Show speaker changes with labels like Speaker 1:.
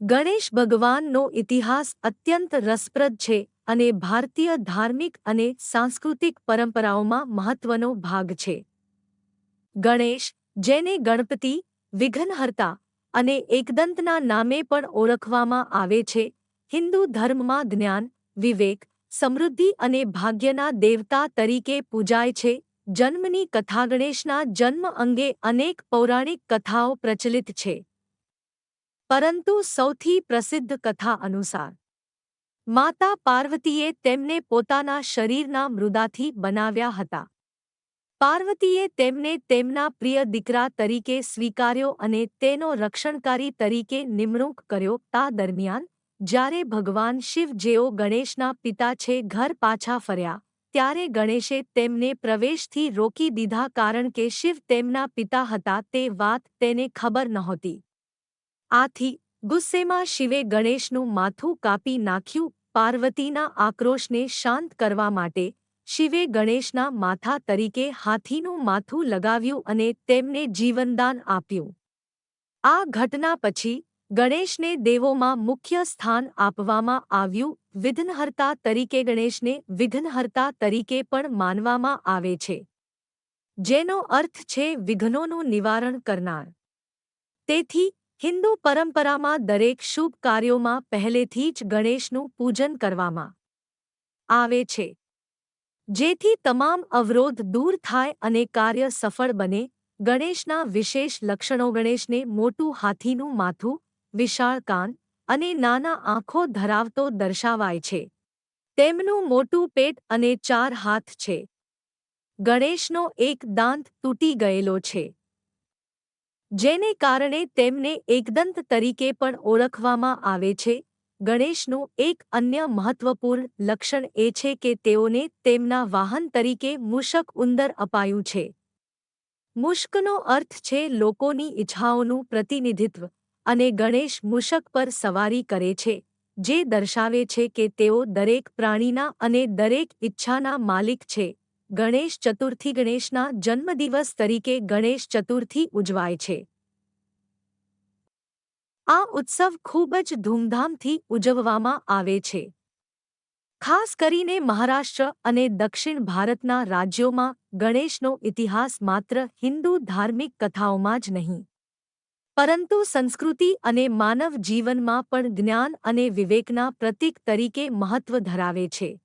Speaker 1: ગણેશ ભગવાનનો ઇતિહાસ અત્યંત રસપ્રદ છે અને ભારતીય ધાર્મિક અને સાંસ્કૃતિક પરંપરાઓમાં મહત્વનો ભાગ છે. ગણેશ, જેને ગણપતિ, વિઘ્નહર્તા અને એકદંતના નામે પણ ઓળખવામાં આવે છે, હિન્દુ ધર્મમાં જ્ઞાન, વિવેક, સમૃદ્ધિ અને ભાગ્યના દેવતા તરીકે પૂજાય છે, જન્મની કથા ગણેશના જન્મ અંગે અનેક પૌરાણિક કથાઓ પ્રચલિત છે. પરંતુ સૌથી પ્રસિદ્ધ કથા અનુસાર, માતા પાર્વતીએ તેમને પોતાના શરીરના મૃદાથી બનાવ્યા હતા. પાર્વતીએ તેમને તેમના પ્રિય દીકરા તરીકે સ્વીકાર્યો અને તેનો રક્ષણકારી તરીકે નિમણૂક કર્યો તા દરમિયાન, જ્યારે ભગવાન શિવ જેઓ ગણેશના પિતા છે ઘર પાછા ફર્યા, ત્યારે ગણેશે તેમને પ્રવેશથી રોકી દીધા કારણ કે શિવ તેમના પિતા હતા તે વાત તેને ખબર નહોતી. આથી ગુસ્સેમાં શિવે ગણેશનું માથું કાપી નાખ્યું, પાર્વતીના આક્રોશને શાંત કરવા માટે શિવે ગણેશના માથા તરીકે હાથીનું માથું લગાવ્યું અને તેમને જીવનદાન આપ્યું. આ ઘટના પછી ગણેશને દેવોમાં મુખ્ય સ્થાન આપવામાં આવ્યું, વિઘ્નહર્તા તરીકે ગણેશને વિઘ્નહર્તા તરીકે પણ માનવામાં આવે છે. જેનો અર્થ છે વિઘ્નોનું નિવારણ કરનાર. તેથી હિન્દુ પરંપરામાં દરેક શુભ કાર્યોમાં પહેલેથી જ ગણેશનું પૂજન કરવામાં આવે છે. જેથી તમામ અવરોધ દૂર થાય અને કાર્ય સફળ બને, ગણેશના વિશેષ લક્ષણો ગણેશને મોટું હાથીનું માથું, વિશાળ કાન અને નાના આંખો ધરાવતો દર્શાવાય છે. તેમનું મોટું પેટ અને ચાર હાથ છે. ગણેશનો એક દાંત તૂટી ગયેલો છે. જેને કારણે તેમને એકદંત તરીકે પણ ઓળખવામાં આવે છે. ગણેશનું એક અન્ય મહત્વપૂર્ણ લક્ષણ એ છે કે તેઓને તેમના વાહન તરીકે મૂષક ઉંદર અપાયું છે. મુશ્કનો અર્થ છે લોકોની ઈચ્છાઓનું પ્રતિનિધિત્વ, અને ગણેશ મૂષક પર સવારી કરે છે, જે દર્શાવે છે કે તેઓ દરેક પ્રાણીના અને દરેક ઇચ્છાના માલિક છે. ગણેશ ચતુર્થી ગણેશના જન્મદિવસ તરીકે ગણેશ ચતુર્થી ઉજવાય છે. આ ઉત્સવ ખૂબ જ ધૂમધામથી ઉજવવામાં આવે છે. ખાસ કરીને મહારાષ્ટ્ર અને દક્ષિણ ભારતના રાજ્યોમાં ગણેશનો ઇતિહાસ માત્ર હિન્દુ ધાર્મિક કથાઓમાં જ નહીં. પરંતુ સંસ્કૃતિ અને માનવ જીવનમાં પણ જ્ઞાન અને વિવેકના પ્રતીક તરીકે મહત્વ ધરાવે છે.